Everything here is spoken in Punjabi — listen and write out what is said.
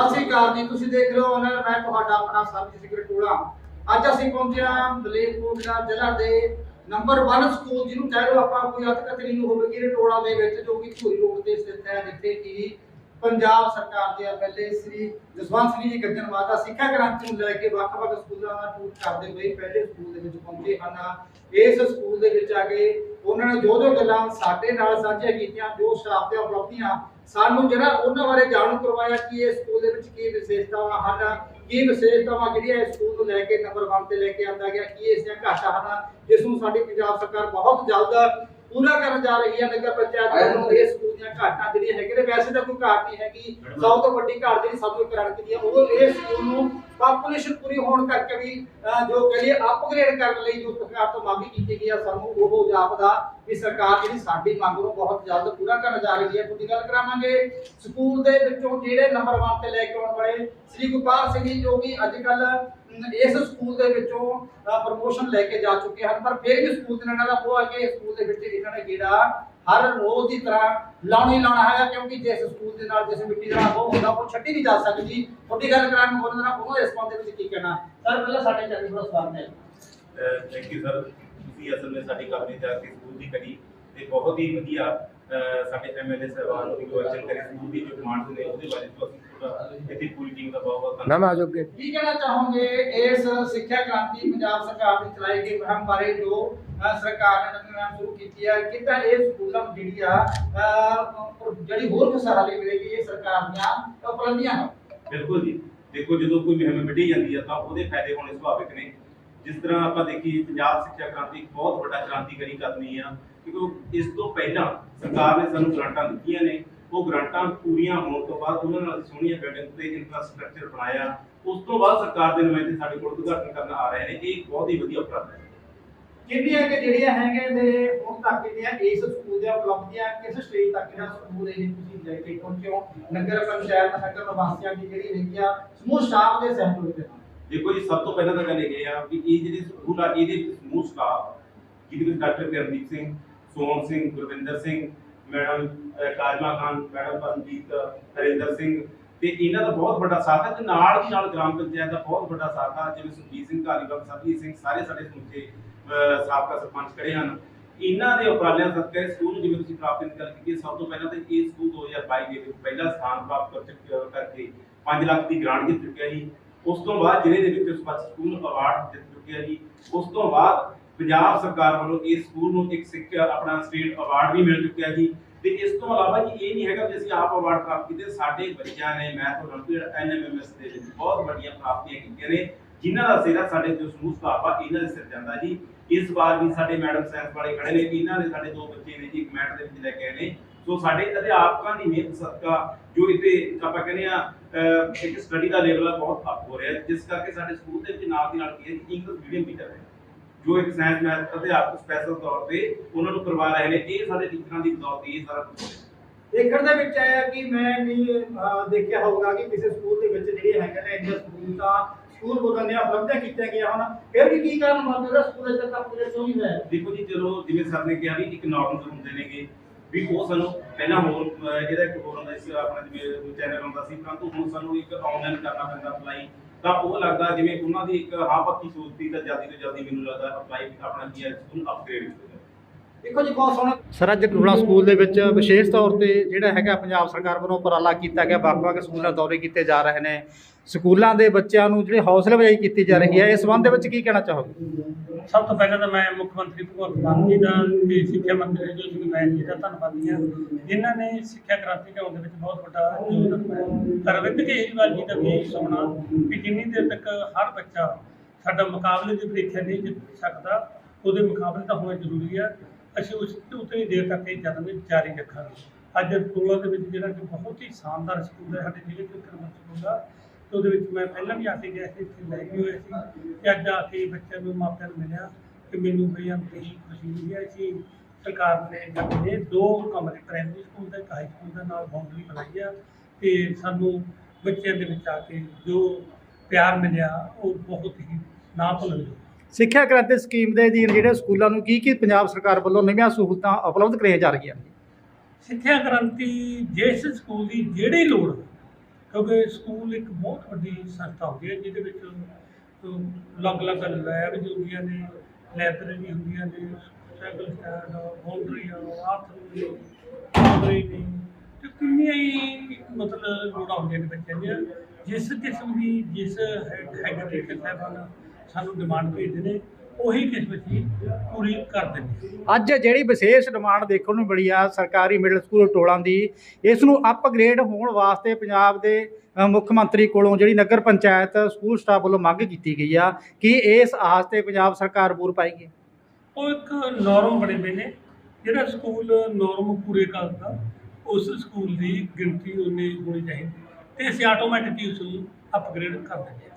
ਸਤਿ ਸ਼੍ਰੀ ਅਕਾਲ ਜੀ, ਤੁਸੀਂ ਦੇਖ ਰਹੇ ਹੋ ਉਹਨਾਂ ਮੈਂ ਤੁਹਾਡਾ ਆਪਣਾ ਸਰਬਜੀਤ ਸਿੰਘ ਟੋਲਾ ਅੱਜ ਅਸੀਂ ਪਹੁੰਚੇ ਹਾਂ ਮਲੇਰਕੋਟਲਾ ਜ਼ਿਲ੍ਹਾ ਦੇ ਨੰਬਰ 1 ਸਕੂਲ ਜਿਹਨੂੰ ਕਹਿ ਲਓ ਆਪਾਂ ਕੋਈ ਅਤਕਤਰੀ ਨੂੰ ਹੋਵੇ ਕਿ ਟੋਲਾ ਦੇ ਵਿੱਚ, ਜੋ ਕਿ ਧੂਰੀ ਰੋਡ ਤੇ ਸਥਿਤ ਹੈ, ਜਿੱਥੇ ਕਿ ਪੰਜਾਬ ਸਰਕਾਰ ਦੇ ਐਮਐਲਏ ਸ੍ਰੀ ਜਸਵੰਤ ਸਿੰਘ ਜੀ ਗੱਜਣਵਾਲ ਦਾ ਸਿੱਖਿਆ ਕ੍ਰਾਂਤੀ ਨੂੰ ਲੈ ਕੇ ਵੱਖ-ਵੱਖ ਸਕੂਲਾਂ ਦਾ ਟੂਰ ਕਰਦੇ ਹੋਏ ਪਹਿਲੇ ਸਕੂਲ ਦੇ ਵਿੱਚ ਪਹੁੰਚੇ ਹਨ। ਇਸ ਸਕੂਲ ਦੇ ਵਿੱਚ ਆ ਕੇ ਉਹਨਾਂ ਨੇ ਜੋ ਜੋ ਗੱਲਾਂ ਸਾਡੇ ਨਾਲ ਸਾਂਝੀਆਂ ਕੀਤੀਆਂ, ਜੋ ਸ਼ਾਪ ਉਪਲਬਧੀਆਂ ਸਾਨੂੰ ਜਿਹੜਾ ਉਹਨਾਂ ਬਾਰੇ ਜਾਣੂ ਕਰਵਾਇਆ ਕਿ ਇਹ ਸਕੂਲ ਦੇ ਵਿੱਚ ਕੀ ਵਿਸ਼ੇਸ਼ਤਾਵਾਂ ਹਨ ਕੀ ਵਿਸ਼ੇਸ਼ਤਾਵਾਂ ਜਿਹੜੀਆਂ ਇਸ ਸਕੂਲ ਨੂੰ ਲੈ ਕੇ ਨੰਬਰ 1 ਤੇ ਲੈ ਕੇ ਆਂਦਾ ਗਿਆ ਕੀ ਇਸ ਦੀਆਂ ਘਾਟਾਂ ਹਨ ਜਿਸ ਨੂੰ ਸਾਡੀ ਪੰਜਾਬ ਸਰਕਾਰ ਬਹੁਤ ਜਲਦ ਪੂਰਾ ਕਰਨ ਜਾ ਰਹੀ ਹੈ ਨਗਰ ਪੰਚਾਇਤ ਵੱਲੋਂ ਇਹ ਸਕੂਲ ਦੀਆਂ ਘਾਟਾਂ ਜਿਹੜੀਆਂ ਹੈਗੇ ਨੇ। ਵੈਸੇ ਤਾਂ ਕੋਈ ਘਾਟ ਨਹੀਂ ਹੈਗੀ। ਸਭ ਤੋਂ ਵੱਡੀ ਘਾਟ ਜਿਹੜੀ ਸਭ ਨੂੰ ਕਰਾਂਕੀ ਦੀ ਹੈ ਉਹ ਇਹ ਸਕੂਲ ਨੂੰ ਪਾਪੂਲੇਸ਼ਨ ਪੂਰੀ ਹੋਣ ਕਰਕੇ ਵੀ ਜੋ ਕਹੀਏ ਅਪਗ੍ਰੇਡ ਕਰਨ ਲਈ ਜੋ ਸਰਕਾਰ ਤੋਂ ਮੰਗ ਕੀਤੀ ਗਈ ਆ ਸਾਨੂੰ ਉਹ ਜਾਪਦਾ ਵੀ ਸਰਕਾਰ ਜਿਹੜੀ ਸਾਡੀ ਮੰਗ ਨੂੰ ਬਹੁਤ ਜਲਦ ਪੂਰਾ ਕਰਨ ਜਾ ਰਹੀ ਹੈ। ਤੁਹਾਡੀ ਗੱਲ ਕਰਾਵਾਂਗੇ। ਸਕੂਲ ਦੇ ਵਿੱਚੋਂ ਜਿਹੜੇ ਨੰਬਰ 1 ਤੇ ਲੈ ਕੇ ਆਉਣ ਵਾਲੇ ਸ੍ਰੀ ਗੁਰਪਾਲ ਸਿੰਘ ਜੀ ਜੋ ਕਿ ਅੱਜ ਕੱਲ ਇਸ ਸਕੂਲ ਦੇ ਵਿੱਚੋਂ ਪ੍ਰਮੋਸ਼ਨ ਲੈ ਕੇ ਜਾ ਚੁੱਕੇ ਹਨ। ਪਰ ਫਿਰ ਵੀ ਸਕੂਲ ਦੇ ਨਾਲ ਦਾ ਉਹ ਹੈ ਕਿ ਸਕੂਲ ਦੇ ਵਿੱਚ ਇਹਨਾਂ ਨੇ ਜਿਹੜਾ ਹਰ ਰੋਜ਼ ਦੀ ਤਰ੍ਹਾਂ ਲਾਉਣੀ ਲਾਉਣਾ ਹੈਗਾ ਕਿਉਂਕਿ ਜਿਸ ਸਕੂਲ ਦੇ ਨਾਲ ਜਿਸ ਮਿੱਟੀ ਦਾ ਉਹ ਹੁੰਦਾ ਉਹ ਛੱਡੀ ਨਹੀਂ ਜਾ ਸਕਦੀ। ਤੁਹਾਡੀ ਗੱਲ ਕਰਾਂ ਨੂੰ ਉਹਨਾਂ ਦਾ ਉਹ ਇਸ ਦੇ ਵਿੱਚ ਕੀ ਕਹਿਣਾ? ਸਰ ਪਹਿਲਾਂ ਸਾਡੇ ਚੈਨਲ ਦਾ ਸਵਾਗਤ ਹੈ। ਥੈਂਕ ਯੂ ਸਰ ਤੁਸੀਂ ਅਸਲ ਵਿੱਚ ਸਾਡੀ ਕੰਪਨੀ ਜਾ ਕੇ ਸਕੂਲ ਦੀ ਕਰੀ ਤੇ ਬਹੁਤ ਹੀ ਵਧੀਆ ਸਾਡੇ ਐਮਐਲਏ ਸਾਹਿਬਾਨ ਨੂੰ ਰਿਕਵੈਸਟ ਕਰੇ ਸਕੂਲ ਦੀ ਜੋ ਡਿਮਾਂਡਸ ਨੇ ਉਹਦੇ ਬਾਰੇ ਤੋਂ ਅਸੀਂ ਪੂਰਾ ਇੱਥੇ ਪੂਰੀ ਟੀਮ ਦਾ ਬਹੁਤ ਬਹੁਤ ਮੈਮ ਆ ਜਾਓਗੇ ਕੀ ਕਹਿਣਾ ਚਾਹੋਗੇ? ਇਸ ਸਿੱਖਿਆ ਕ੍ਰਾਂਤੀ ਪੰਜਾਬ ਸਰਕਾਰ ਦੀ ਚਲਾਈ ਗਈ ਮੁਹਿੰਮ ਬਾਰੇ ਜੋ ਸਰਕਾਰ ਨੇ ਨਵੀਂ ਸ਼ੁਰੂ ਕੀਤੀ ਹੈ ਕਿੱਦਾਂ ਇਹ ਸਕੂਲਾਂ ਜਿਹੜੀ ਆ ਜਿਹੜੀ ਹੋਰ ਖੁਸ਼ਹਾਲੀ ਮਿਲੇਗੀ ਇਹ ਸਰਕਾਰ ਦੀਆਂ ਉਪਲਬਧੀਆਂ ਬਿਲਕੁਲ ਜੀ। ਦੇਖੋ, ਜਦੋਂ ਕੋਈ ਮੁਹਿੰਮ ਮਿਟੀ ਜਾਂਦੀ ਹੈ ਤਾਂ ਉਹਦੇ ਫਾਇਦੇ ਹੋਣੇ ਸੁਭਾਵਿਕ ਨੇ। ਜਿਸ ਤਰ੍ਹਾਂ ਆਪਾਂ ਦੇਖੀਏ, ਪੰਜਾਬ ਸਿੱਖਿਆ ਕ੍ਰਾਂਤੀ ਬਹੁਤ ਵੱਡਾ ਕ੍ਰਾਂਤੀਕਾਰੀ ਕਦਮੀ ਆ, ਕਿਉਂਕਿ ਇਸ ਤੋਂ ਪਹਿਲਾਂ ਸਰਕਾਰ ਨੇ ਸਾਨੂੰ ਗ੍ਰਾਂਟਾਂ ਦਿੱਤੀਆਂ ਨੇ। ਉਹ ਗ੍ਰਾਂਟਾਂ ਪੂਰੀਆਂ ਹੋਣ ਤੋਂ ਬਾਅਦ ਉਹਨਾਂ ਨਾਲ ਸੋਹਣੀਆਂ ਬਿਲਡਿੰਗ ਤੇ ਇਨਫਰਾਸਟ੍ਰਕਚਰ ਬਣਾਇਆ। ਉਸ ਤੋਂ ਬਾਅਦ ਸਰਕਾਰ ਦੇ ਨੁਮਾਇੰਦੇ ਸਾਡੇ ਕੋਲ ਉਦਘਾਟਨ ਕਰਨ ਆ ਰਹੇ ਨੇ। ਇਹ ਬਹੁਤ ਹੀ ਵਧੀਆ ਉਪਰਾਲਾ ਹੈ। ਕਿੰਨੀਆਂ ਕਿ ਜਿਹੜੀਆਂ ਹੈਗੇ ਨੇ ਹੁਣ ਤੱਕ ਜਿਹੜੀਆਂ ਇਸ ਸਕੂਲ ਦੀਆਂ ਉਪਲਬਧੀਆਂ ਕਿਸ ਸਟੇਜ ਤੱਕ ਜਿਹੜਾ ਸਕੂਲ ਇਹ ਤੁਸੀਂ ਲੈ ਕੇ ਪਹੁੰਚੇ। ਹੋ ਨਗਰ ਪੰਚਾਇਤ, ਨਗਰ ਨਿਵਾਸੀਆਂ ਦੀ ਜਿਹੜੀ ਹੈਗੀ ਸਮੂਹ ਸਟਾਫ ਦੇ ਸਹਿਯੋਗ ਦੇ ਨਾਲ। ਦੇਖੋ ਜੀ, ਸਭ ਤੋਂ ਪਹਿਲਾਂ ਤਾਂ ਗੱਲ ਇਹ ਆ ਵੀ ਇਹ ਜਿਹੜੇ ਸਕੂਲ ਆ, ਇਹਦੇ ਵਿੱਚ ਸਮੂਹ ਸਟਾਫ ਜਿਹਦੇ ਵਿੱਚ doctor Karandeep Singh, Sohan Singh, Gurvinder Singh, madam Kajma Khan, madam Paramjit, Harinder Singh, ਤੇ ਇਹਨਾਂ ਦਾ ਬਹੁਤ ਵੱਡਾ ਸਾਥ ਹੈ ਤੇ ਨਾਲ ਦੀ ਨਾਲ ਗ੍ਰਾਮ ਪੰਚਾਇਤ ਦਾ ਬਹੁਤ ਵੱਡਾ ਸਾਥ ਆ, ਜਿਵੇਂ ਸੁਖਜੀਤ ਸਿੰਘ ਧਾਲੀਵਾਲ ਸਰਜੀਤ ਸਿੰਘ, ਸਾਰੇ ਸਾਡੇ ਸਮੁੱਚੇ ਸਾਬਕਾ ਸਰਪੰਚ ਖੜੇ ਹਨ। ਇਹਨਾਂ ਦੇ ਉਪਰਾਲਿਆਂ ਸਦਕਾ ਸਕੂਲ ਜਿਵੇਂ ਤੁਸੀਂ ਪ੍ਰਾਪਤੀ ਦੀ ਗੱਲ ਕੀਤੀ ਸਭ ਤੋਂ ਪਹਿਲਾਂ ਤਾਂ ਇਹ ਸਕੂਲ 2022 ਦੇ ਵਿੱਚ ਪਹਿਲਾ ਸਥਾਨ ਪ੍ਰਾਪਤ ਕਰ ਚੁੱਕਿਆ ਕਰਕੇ 5 ਲੱਖ ਦੀ ਗ੍ਰਾਂਟ ਜਿੱਤ ਚੁੱਕਿਆ ਸੀ। ਉਸ ਤੋਂ ਬਾਅਦ ਜ਼ਿਲ੍ਹੇ ਦੇ ਵਿੱਚ ਸਪੱਚ ਸਕੂਲ ਅਵਾਰਡ ਜਿੱਤ ਚੁੱਕਿਆ ਸੀ। ਉਸ ਤੋਂ ਬਾਅਦ ਪੰਜਾਬ ਸਰਕਾਰ ਵੱਲੋਂ ਇਸ ਸਕੂਲ ਨੂੰ ਇੱਕ ਸਿੱਖਿਆ ਆਪਣਾ ਸਟੇਟ ਅਵਾਰਡ ਵੀ ਮਿਲ ਚੁੱਕਿਆ ਸੀ। ਤੇ ਇਸ ਤੋਂ ਇਲਾਵਾ ਜੀ ਇਹ ਨਹੀਂ ਹੈਗਾ ਕਿ ਅਸੀਂ ਆਪ ਅਵਾਰਡ ਪ੍ਰਾਪਤ ਕੀਤੇ, ਸਾਡੇ ਬੱਚਿਆਂ ਨੇ ਮੈਥ ਓਲੰਪੀਅਡ ਐਨਐਮਐਮਐਸ ਦੇ ਵਿੱਚ ਬਹੁਤ ਵੱਡੀਆਂ ਪ੍ਰਾਪਤੀਆਂ ਕੀਤੀਆਂ ਨੇ। ਜਿਨ੍ਹਾਂ ਦਾ ਸਿਰਾ ਸਾਡੇ ਜੋ ਸਮੂਹ ਸਟਾਫ ਆ ਇਹਨਾਂ ਦੇ ਸਿਰ ਜਾਂਦਾ ਜੀ। ਇਸ ਵਾਰ ਵੀ ਸਾਡੇ ਮੈਡਮ ਸਾਇੰਸ ਵਾਲੇ ਖੜੇ ਨੇ ਇਹਨਾਂ ਦੇ ਸਾਡੇ ਦੋ ਬੱਚੇ ਨੇ ਜੀ ਇੱਕ ਮੈਟ ਦੇ ਵਿੱਚ ਲੈ ਕੇ ਆਏ ਨੇ। ਸੋ ਸਾਡੇ ਅਧਿਆਪਕਾਂ ਦੀ ਮਿਹਨਤ ਸਦਕਾ ਜੋ ਇੱਥੇ ਆਪਾਂ ਕਹਿੰਦੇ ਆ ਅਹ, ਇੱਕ ਸਟੱਡੀ ਦਾ ਲੈਵਲ ਆ ਬਹੁਤ ਅਪ ਹੋ ਰਿਹਾ। ਜਿਸ ਕਰਕੇ ਸਾਡੇ ਸਕੂਲ ਦੇ ਵਿੱਚ ਨਾਲ ਦੀ ਨਾਲ ਕੀ ਹੈ ਇੰਗਲਿਸ਼ ਮੀਡੀਅਮ ਵੀ ਚੱਲ ਰਿਹਾ। ਜੋ ਇੱਕ ਸਾਇੰਸ ਮੈਥ ਅਧਿਆਪਕ ਸਪੈਸ਼ਲ ਤੌਰ ਤੇ ਉਹਨਾਂ ਨੂੰ ਕਰਵਾ ਰਹੇ ਨੇ ਇਹ ਸਾਡੇ ਟੀਚਰਾਂ ਦੀ ਬਦੌਲਤ ਹੀ ਇਹ ਸਾਰਾ ਕੁਝ ਹੋ। ਰਿਹਾ ਦੇਖਣ ਦੇ ਵਿੱਚ ਆਇਆ ਕਿ ਮੈਂ ਨਹੀਂ ਅਹ, ਦੇਖਿਆ ਹੋਊਗਾ ਕਿ ਕਿਸੇ ਸਕੂਲ ਦੇ ਵਿੱਚ ਜਿਹੜੇ ਹੈਗੇ ਨੇ ਇੰਡੀਆ ਸਕੂਲ ਤਾਂ ਸਕੂਲ ਬੋਲਣ ਦੀਆਂ ਉਪਲਬਧੀਆਂ ਕੀਤੀਆਂ ਹਨ। ਫਿਰ ਵੀ ਕੀ ਕਾਰਨ ਮੰਨਦੇ ਹੋ ਸਕੂਲ ਅਜੇ ਤੱਕ ਪੂਰੇ ਕਿਉਂ ਨਹੀਂ ਹੋਇਆ ਦੇਖੋ ਜੀ, ਚਲੋ, ਜਿਵੇਂ ਸਰ ਨੇ ਕਿਹਾ ਵੀ ਇੱਕ ਨਾਰਮਲ ਹੁੰਦੇ ਨੇਗੇ, ਵੀ ਉਹ ਸਾਨੂੰ ਪਹਿਲਾਂ ਹੋਰ ਇਹਦਾ ਇੱਕ ਹੋਰ ਹੁੰਦਾ ਸੀ, ਆਪਣਾ ਜਿਵੇਂ ਚੈਨਲ ਹੁੰਦਾ ਸੀ, ਪਰੰਤੂ ਹੁਣ ਸਾਨੂੰ ਇੱਕ ਆਨਲਾਈਨ ਕਰਨਾ ਪੈਂਦਾ ਅਪਲਾਈ ਤਾਂ ਉਹ ਲੱਗਦਾ ਜਿਵੇਂ ਉਹਨਾਂ ਦੀ ਇੱਕ ਹਾਂ ਪੱਕੀ ਸੋਚ ਸੀ, ਤਾਂ ਜਲਦੀ ਤੋਂ ਜਲਦੀ ਮੈਨੂੰ ਲੱਗਦਾ ਅਪਲਾਈ ਆਪਣਾ ਕੀ ਹੈ ਸਕੂਲ ਅਪਗ੍ਰੇਡ ਦੇਖੋ ਜੀ ਬਹੁਤ ਸੋਹਣੇ ਸਰ ਅੱਜ ਕਟੋਲਾ ਸਕੂਲ ਦੇ ਵਿੱਚ ਵਿਸ਼ੇਸ਼ ਤੌਰ ਤੇ ਜਿਹੜਾ ਹੈਗਾ ਪੰਜਾਬ ਸਰਕਾਰ ਵੱਲੋਂ ਉਪਰਾਲਾ ਕੀਤਾ ਗਿਆ। ਵੱਖ-ਵੱਖ ਸਕੂਲਾਂ ਦੌਰੇ ਕੀਤੇ ਜਾ ਰਹੇ ਨੇ। ਸਕੂਲਾਂ ਦੇ ਬੱਚਿਆਂ ਨੂੰ ਜਿਹੜੇ ਹੌਸਲਾ ਅਫਜ਼ਾਈ ਕੀਤੀ ਜਾ ਰਹੀ ਹੈ ਇਸ ਸੰਬੰਧ ਦੇ ਵਿੱਚ ਕੀ ਕਹਿਣਾ ਚਾਹੋਗੇ? ਸਭ ਤੋਂ ਪਹਿਲਾਂ ਤਾਂ ਮੈਂ ਮੁੱਖ ਮੰਤਰੀ ਭਗਵੰਤ ਮਾਨ ਜੀ ਦਾ ਤੇ ਸਿੱਖਿਆ ਮੰਤਰੀ ਜੋ ਸਿੰਘ ਮੈਂ ਜੀ ਦਾ ਧੰਨਵਾਦੀ ਹਾਂ। ਜਿਨ੍ਹਾਂ ਨੇ ਸਿੱਖਿਆ ਕ੍ਰਾਂਤੀ ਲਿਆਉਣ ਦੇ ਵਿੱਚ ਬਹੁਤ ਵੱਡਾ ਯੋਗਦਾਨ ਪਾਇਆ। ਅਰਵਿੰਦ ਕੇਜਰੀਵਾਲ ਜੀ ਦਾ ਵੀ ਸੁਪਨਾ ਕਿ ਜਿੰਨੀ ਦੇਰ ਤੱਕ ਹਰ ਬੱਚਾ ਸਾਡਾ ਮੁਕਾਬਲੇ ਦੀ ਪ੍ਰੀਖਿਆ ਨਹੀਂ ਜਿੱਤ ਸਕਦਾ ਉਹਦੇ ਮੁਕਾਬਲੇ ਤਾਂ ਹੋਣਾ ਜ਼ਰੂਰੀ ਹੈ ਅਸੀਂ ਉਸ ਉਤਨੀ ਦੇਰ ਤੱਕ ਇਹ ਯਤਨ ਜਾਰੀ ਰੱਖਾਂਗੇ। ਅੱਜ ਸਕੂਲਾਂ ਦੇ ਵਿੱਚ ਜਿਹੜਾ ਕਿ ਬਹੁਤ ਹੀ ਸ਼ਾਨਦਾਰ ਸਕੂਲ ਹੈ, ਸਾਡੇ ਜ਼ਿਲ੍ਹੇ ਦੇ ਕਰਮ ਸਕੂਲ ਦਾ, ਤੇ ਉਹਦੇ ਵਿੱਚ ਮੈਂ ਪਹਿਲਾਂ ਵੀ ਆ ਕੇ ਗਿਆ ਸੀ, ਇੱਥੇ ਲੈ ਕੇ ਹੋਇਆ ਸੀ ਤੇ ਅੱਜ ਆ ਕੇ ਬੱਚਿਆਂ ਨੂੰ ਮਾਪਿਆਂ ਨੂੰ ਮਿਲਿਆ ਕਿ ਮੈਨੂੰ ਬਈ ਬੜੀ ਖੁਸ਼ੀ ਮਿਲੀ ਹੈ। ਕਿ ਸਰਕਾਰ ਨੇ ਜਿਹੜੇ ਦੋ ਕਮਰੇ ਪ੍ਰਾਇਮਰੀ ਸਕੂਲ ਦਾ ਇੱਕ ਹਾਈ ਸਕੂਲ ਦਾ ਨਾਲ ਬਾਉਂਡਰੀ ਬਣਾਈ ਆ ਤੇ ਸਾਨੂੰ ਬੱਚਿਆਂ ਦੇ ਵਿੱਚ ਆ ਕੇ ਜੋ ਪਿਆਰ ਮਿਲਿਆ, ਉਹ ਬਹੁਤ ਹੀ ਨਾ ਭੁੱਲਣਯੋਗ ਸਿੱਖਿਆ ਕ੍ਰਾਂਤੀ ਸਕੀਮ ਦੇ ਅਧੀਨ ਜਿਹੜੇ ਸਕੂਲਾਂ ਨੂੰ ਕੀ ਕੀ ਪੰਜਾਬ ਸਰਕਾਰ ਵੱਲੋਂ ਨਵੀਆਂ ਸਹੂਲਤਾਂ ਉਪਲਬਧ ਕਰਾਈਆਂ ਜਾ ਰਹੀਆਂ? ਨੇ ਸਿੱਖਿਆ ਕ੍ਰਾਂਤੀ ਜਿਸ ਸਕੂਲ ਦੀ ਜਿਹੜੀ ਲੋੜ ਕਿਉਂਕਿ ਸਕੂਲ ਇੱਕ ਬਹੁਤ ਵੱਡੀ ਸੰਸਥਾ ਹੁੰਦੀ ਹੈ, ਜਿਹਦੇ ਵਿੱਚ ਅਲੱਗ-ਅਲੱਗ ਲੈਬਸ ਹੁੰਦੀਆਂ ਨੇ, ਲਾਇਬ੍ਰੇਰੀ ਹੁੰਦੀਆਂ ਨੇ, ਸਾਈਕਲ ਸਟੈਂਡ ਬਾਉਂਡਰੀਆਂ ਬਾਥਰੂਮ, ਕਮਰੇ ਨੇ ਤੇ ਕਿੰਨੀਆਂ ਹੀ ਮਤਲਬ ਲੋੜਾਂ ਹੁੰਦੀਆਂ ਨੇ ਬੱਚਿਆਂ ਦੀਆਂ, ਜਿਸ ਕਿਸਮ ਦੀ, ਜਿਸ ਹੈਡ ਟੀਚਰ ਸਾਹਿਬਾਨ ਸਾਨੂੰ ਡਿਮਾਂਡ ਭੇਜਦੇ ਨੇ ਉਹੀ ਕਿਸਮ ਅਸੀਂ ਪੂਰੀ ਕਰ ਦਿੰਦੇ ਅੱਜ ਜਿਹੜੀ ਵਿਸ਼ੇਸ਼ ਡਿਮਾਂਡ ਦੇਖਣ ਨੂੰ ਮਿਲੀ ਆ ਸਰਕਾਰੀ ਮਿਡਲ ਸਕੂਲ ਟੋਲਾਂ ਦੀ ਇਸ ਨੂੰ ਅਪਗ੍ਰੇਡ ਹੋਣ ਵਾਸਤੇ ਪੰਜਾਬ ਦੇ ਮੁੱਖ ਮੰਤਰੀ ਕੋਲੋਂ ਜਿਹੜੀ ਨਗਰ ਪੰਚਾਇਤ ਸਕੂਲ ਸਟਾਫ ਵੱਲੋਂ ਮੰਗ ਕੀਤੀ ਗਈ ਆ ਕਿ ਇਸ ਆਸ ਤੇ ਪੰਜਾਬ ਸਰਕਾਰ ਪੂਰ ਪਾਏਗੀ। ਉਹ ਇੱਕ ਨੋਰਮ ਬਣੇ ਹੋਏ ਨੇ ਜਿਹੜਾ ਸਕੂਲ ਨੋਰਮ ਪੂਰੇ ਕਰਦਾ ਉਸ ਸਕੂਲ ਦੀ ਗਿਣਤੀ ਉਨੀ ਹੋਣੀ ਚਾਹੀਦੀ ਤੇ ਅਸੀਂ ਆਟੋਮੈਟਿਕਲੀ ਉਸ ਨੂੰ ਅਪਗ੍ਰੇਡ ਕਰ ਦਿੰਦੇ